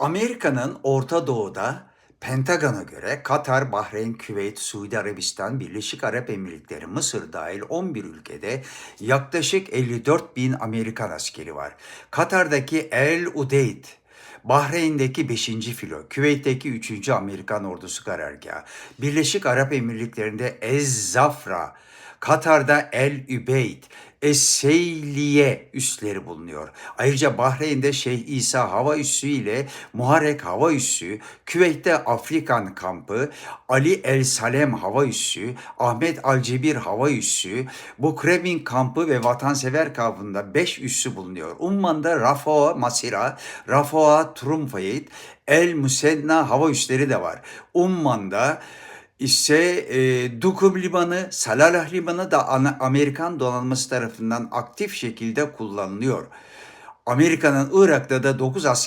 Amerika'nın Orta Doğu'da Pentagon'a göre Katar, Bahreyn, Küveyt, Suudi Arabistan, Birleşik Arap Emirlikleri, Mısır dahil 11 ülkede yaklaşık 54 bin Amerikan askeri var. Katar'daki El Udeyd, Bahreyn'deki 5. filo, Küveyt'teki 3. Amerikan ordusu karargahı, Birleşik Arap Emirlikleri'nde Ez Zafra, Katar'da El Übeyd, Eseyliye üsleri bulunuyor. Ayrıca Bahreyn'de Şeyh İsa Hava Üssü ile Muharrek Hava Üssü, Küveyt'te Afrikan Kampı, Ali El Salem Hava Üssü, Ahmet Al Cebir Hava Üssü, Bukremin Kampı ve Vatansever Kampı'nda 5 üssü bulunuyor. Umman'da Rafoa Masira, Rafoa Trumfayit, El Musenna hava üsleri de var. Umman'da ise e, Dukum Limanı, Salalah Limanı da Amerikan donanması tarafından aktif şekilde kullanılıyor. Amerika'nın Irak'ta da 9 askeri